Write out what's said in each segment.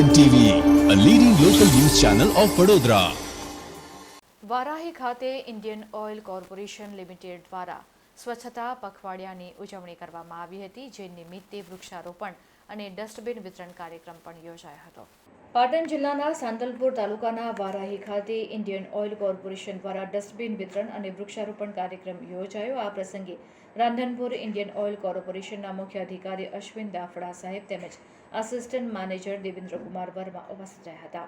N TV a leading local news channel of Vadodara Varahi ખાતે Indian oil corporation limited દ્વારા સ્વચ્છતા પખવાડિયાની ઉજવણી કરવામાં આવી હતી, જે નિમિત્તે વૃક્ષારોપણ અને ડસ્ટબિન વિતરણ કાર્યક્રમ પણ યોજાયો હતો. પાટણ જિલ્લાના સાંતલપુર તાલુકાના વારાહી ખાતે ઇન્ડિયન ઓઇલ કોર્પોરેશન દ્વારા ડસ્ટબિન વિતરણ અને વૃક્ષારોપણ કાર્યક્રમ યોજાયો. આ પ્રસંગે રાંધનપુર ઇન્ડિયન ઓઇલ કોર્પોરેશનના મુખ્ય અધિકારી અશ્વિન દાફડા સાહેબ તેમજ આસિસ્ટન્ટ મેનેજર દેવેન્દ્રકુમાર વર્મા ઉપસ્થિત રહ્યા હતા.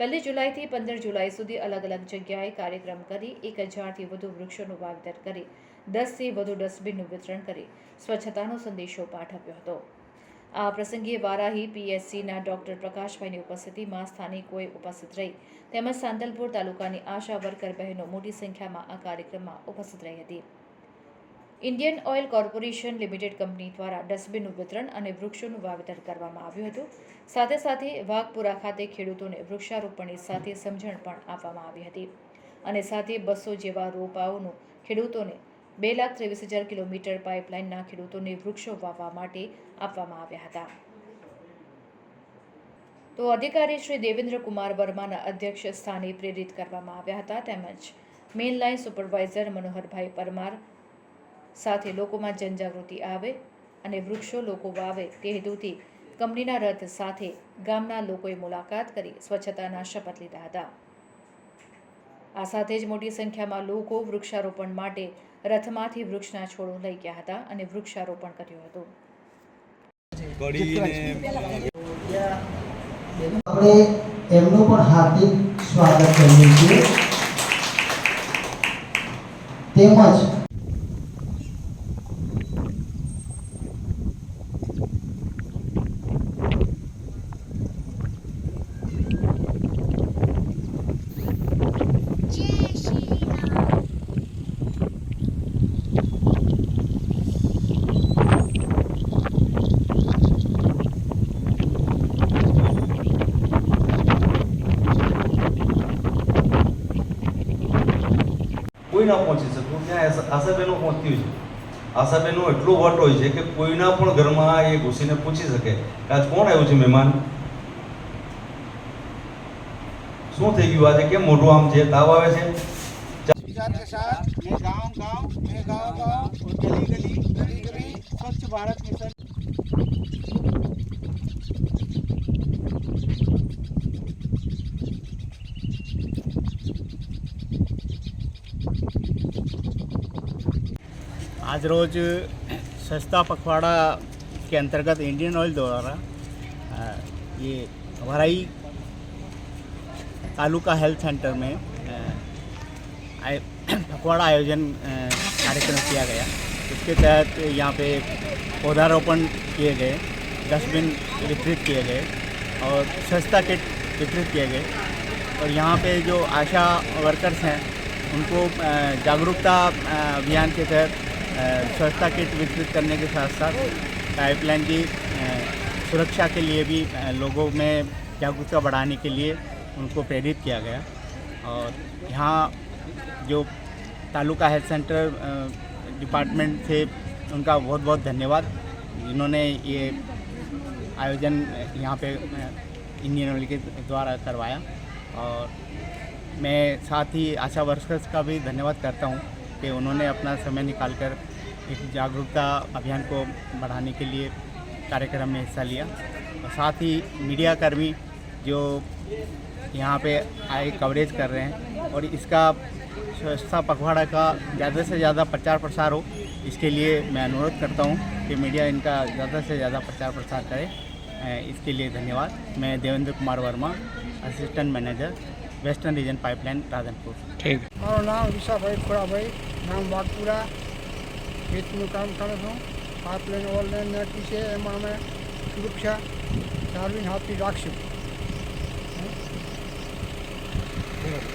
પહેલી જુલાઈથી પંદર જુલાઈ સુધી અલગ અલગ જગ્યાએ કાર્યક્રમ કરી એક હજારથી વધુ વૃક્ષોનું વાવેતર કરી, દસથી વધુ ડસ્ટબિનનું વિતરણ કરી, સ્વચ્છતાનો સંદેશો પાઠવ્યો હતો. આ પ્રસંગે વારાહી પીએચસીના ડોક્ટર પ્રકાશભાઈની ઉપસ્થિતિમાં સ્થાનિકોએ ઉપસ્થિત રહી. તેમજ સાંતલપુર તાલુકાની આશા વર્કર બહેનો મોટી સંખ્યામાં આ કાર્યક્રમમાં ઉપસ્થિત રહી હતી. Indian oil corporation limited company દ્વારા ડસ્ટબિનનું વિતરણ અને વૃક્ષોનું વાવેતર કરવામાં આવ્યું હતું. સાથે સાથે વાઘપુરા ખાતે ખેડૂતોને વૃક્ષારોપણની સાથે સમજણ પણ આપવામાં આવી હતી. અને સાથે બસો જેવા રોપાઓનું ખેડૂતોને બે લાખ ત્રેવીસ હજાર કિલોમીટર પાઇપલાઇનના ખેડૂતોને વૃક્ષો વાવવા માટે આપવામાં આવ્યા હતા. તો અધિકારી શ્રી દેવેન્દ્ર કુમાર વર્માના અધ્યક્ષ સ્થાને પ્રેરિત કરવામાં આવ્યા હતા તેમજ main line supervisor Manoharbhai Parmar સાથે લોકોમાં જનજાગૃતિ આવે અને વૃક્ષો લોકો વાવે તે હેતુથી કંપનીના રથ સાથે ગામના લોકોએ મુલાકાત કરી સ્વચ્છતાના શપથ લીધા હતા. આ સાથે જ મોટી સંખ્યામાં લોકો વૃક્ષારોપણ માટે રથમાંથી વૃક્ષના છોડો લઈ ગયા હતા અને વૃક્ષારોપણ કર્યું હતું. આપણે એમનું પણ હાર્દિક સ્વાગત કરીએ છીએ. તેમજ ના પહોંચી શકતું ત્યાં આશા- આશાબેનો પહોંચ્યું છે આશાબેનનો એટલો વટ હોય છે કે કોઈના પણ ઘરમાં એ ઘૂસીને પૂછી શકે કે આજ કોણ આવ્યું છે મહેમાન શું થઈ ગયું આજે કેમ મોઢું આમ છે તાવ આવે છે विचार के साथ मैं गांव गांव मैं गांव गांव और गली गली गली गली स्वच्छ भारत आज रोज सस्ता पखवाड़ा के अंतर्गत इंडियन ऑयल द्वारा ये भराई तालुका हेल्थ सेंटर में पखवाड़ा आयोजन कार्यक्रम किया गया। इसके तहत यहाँ पे पौधारोपण किए गए, डस्टबिन वितरित किए गए और सस्ता किट वितरित किए गए। और यहाँ पे जो आशा वर्कर्स हैं, उनको जागरूकता अभियान के तहत स्वच्छता किट वितरित करने के साथ साथ पाइपलाइन की सुरक्षा के लिए भी लोगों में जागरूकता बढ़ाने के लिए उनको प्रेरित किया गया। और यहाँ जो तालुका हेल्थ सेंटर डिपार्टमेंट थे, उनका बहुत बहुत धन्यवाद। जिन्होंने ये आयोजन यहाँ पे इंडियन ऑयल के द्वारा करवाया। और मैं साथ ही आशा वर्कर्स का भी धन्यवाद करता हूँ। कि उन्होंने अपना समय निकालकर एक जागरूकता अभियान को बढ़ाने के लिए कार्यक्रम में हिस्सा लिया। और साथ ही मीडियाकर्मी जो यहाँ पे आए कवरेज कर रहे हैं और इसका स्वच्छता पखवाड़ा का ज़्यादा से ज़्यादा प्रचार प्रसार हो इसके लिए मैं अनुरोध करता हूँ कि मीडिया इनका ज़्यादा से ज़्यादा प्रचार प्रसार करे। इसके लिए धन्यवाद। मैं Devendra Kumar Verma assistant manager western region pipeline Radhanpur ठीक। मारो नाम ऋषा भाई खुड़ा भाई। નામ વાઘપુરા ખેતનું કામ કરું છું પાઇપલાઇન ઓનલાઈન નાખી છે એમાં અમે સુરક્ષા જાળવીને આપી રાખશું